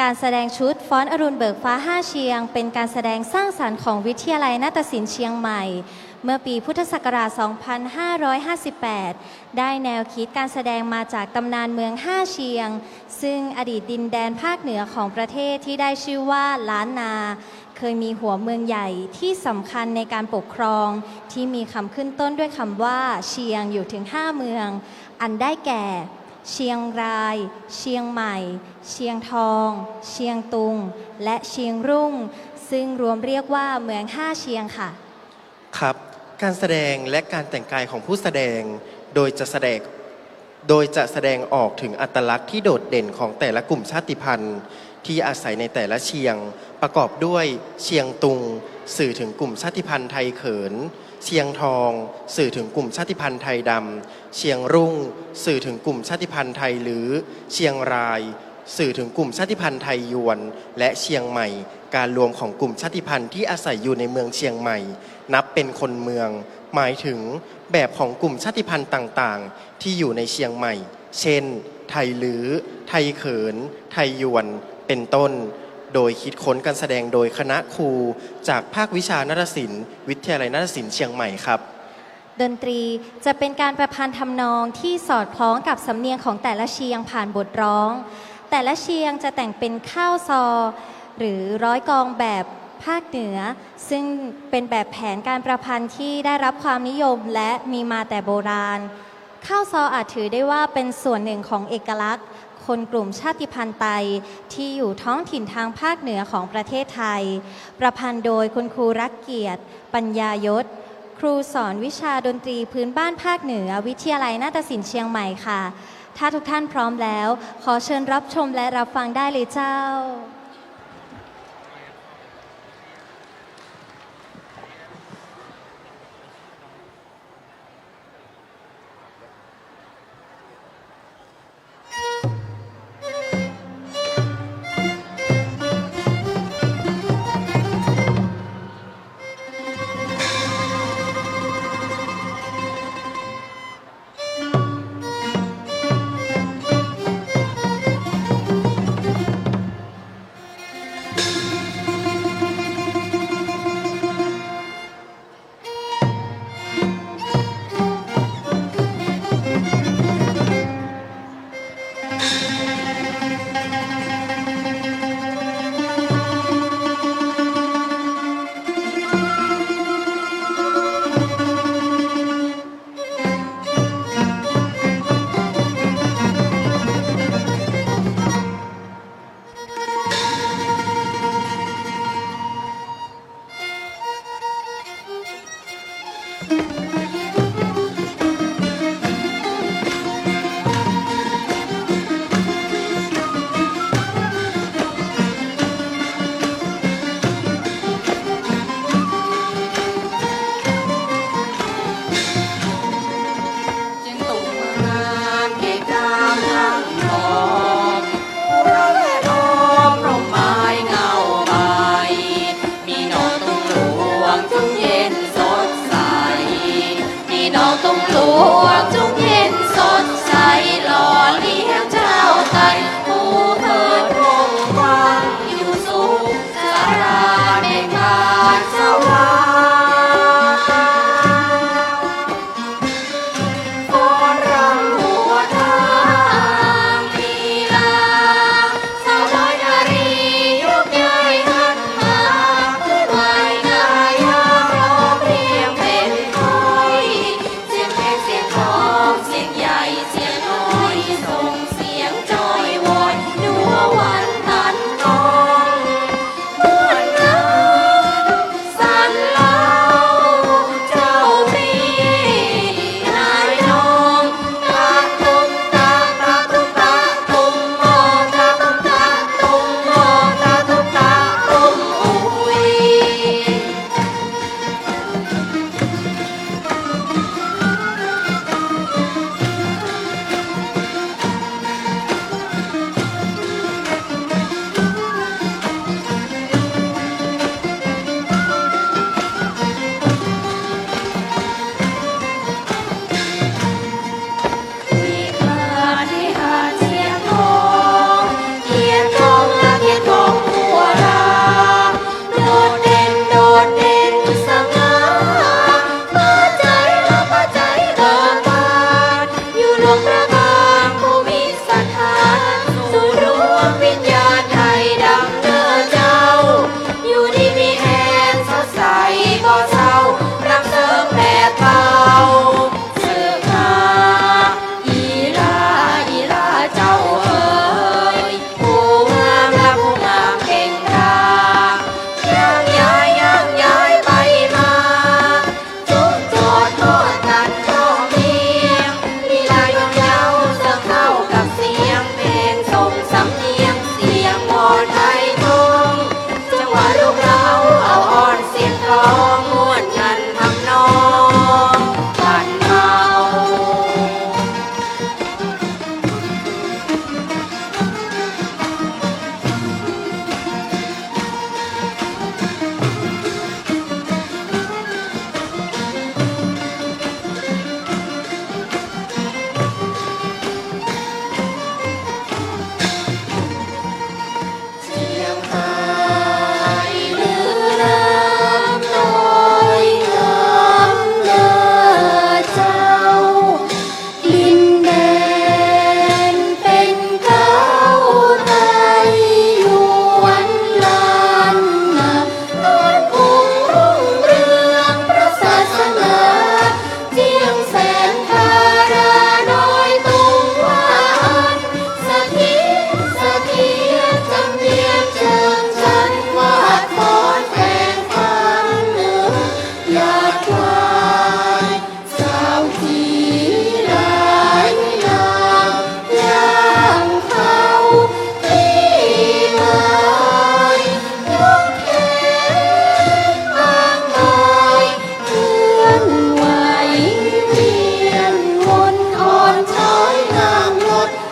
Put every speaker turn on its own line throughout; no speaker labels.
การแสดงชุดฟ้อนอรุณเบิกฟ้าห้าเชียง เป็นการแสดงสร้างสรรค์ของวิทยาลัยนาฏศิลป์เชียงใหม่ เมื่อปีพุทธศักราช 2558 ได้แนวคิดการแสดงมาจากตำนานเมืองห้าเชียง ซึ่งอดีตดินแดนภาคเหนือของประเทศที่ได้ชื่อว่าล้านนา เคยมีหัวเมืองใหญ่ที่สำคัญในการปกครอง ที่มีคำขึ้นต้นด้วยคำว่าเชียงอยู่ถึง 5 เมือง อันได้แก่ เชียงราย เชียงใหม่ เชียงทอง เชียงตุง และเชียงรุ่ง ซึ่งรวมเรียกว่าเมืองห้าเชียงค่ะ
ครับ การแสดงและการแต่งกายของผู้แสดงโดยจะแสดงโดยจะแสดงออกถึงอัตลักษณ์ที่โดดเด่นของแต่ละกลุ่มชาติพันธุ์ ที่อาศัยในแต่ละเชียง ประกอบด้วยเชียงตุง สื่อถึงกลุ่มชาติพันธุ์ไทยเขิน เชียงทอง สื่อถึงกลุ่มชาติพันธุ์ไทยดำ เชียงรุ่ง สื่อถึงกลุ่มชาติพันธุ์ไทยหรือ เชียงราย สื่อถึงกลุ่มชาติพันธุ์ไทยยวน และเชียงใหม่ การรวมของกลุ่มชาติพันธุ์ที่อาศัยอยู่ในเมืองเชียงใหม่ นับเป็นคนเมือง หมายถึงแบบของกลุ่มชาติพันธุ์ต่างๆ ที่อยู่ในเชียงใหม่ เช่น ไทยลือ ไทยเขิน ไทยยวน เป็นต้น โดยคิดค้นการแสดงโดยคณะครู จากภาควิชานาฏศิลป์วิทยาลัยนาฏศิลป์เชียงใหม่ครับ
ดนตรีจะเป็นการประพันธ์ทำนองที่สอดคล้องกับสำเนียงของแต่ละเชียงผ่านบทร้อง แต่ละเชียงจะแต่งเป็นข้าวซอ หรือร้อยกองแบบภาคเหนือ ซึ่งเป็นแบบแผนการประพันธ์ที่ได้รับความนิยมและมีมาแต่โบราณข้าวซออาจถือได้ว่าเป็นส่วนหนึ่งของเอกลักษณ์ คนกลุ่มชาติพันธุ์ไตที่อยู่ท้องถิ่นทางภาคเหนือของประเทศไทย ประพันธ์โดยคุณครูรักเกียรติ ปัญญายศ ครูสอนวิชาดนตรีพื้นบ้านภาคเหนือ วิทยาลัยนาฏศิลป์เชียงใหม่ค่ะ ถ้าทุกท่านพร้อมแล้ว ขอเชิญรับชมและรับฟังได้เลยเจ้า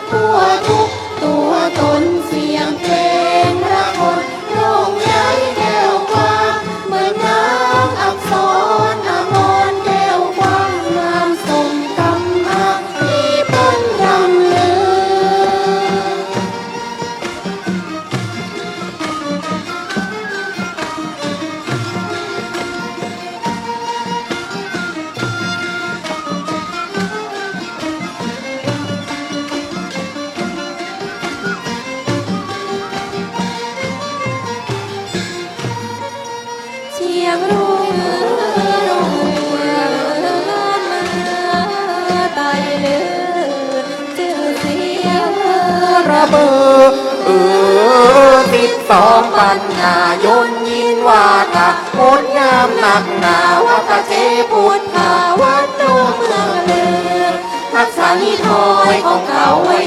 图啊 สองปัญญายนยินวาตะงดงามหนักหนาวัตเจพุทธาวัดโนเมืองเลือกทักษานิทอยของเขาไว้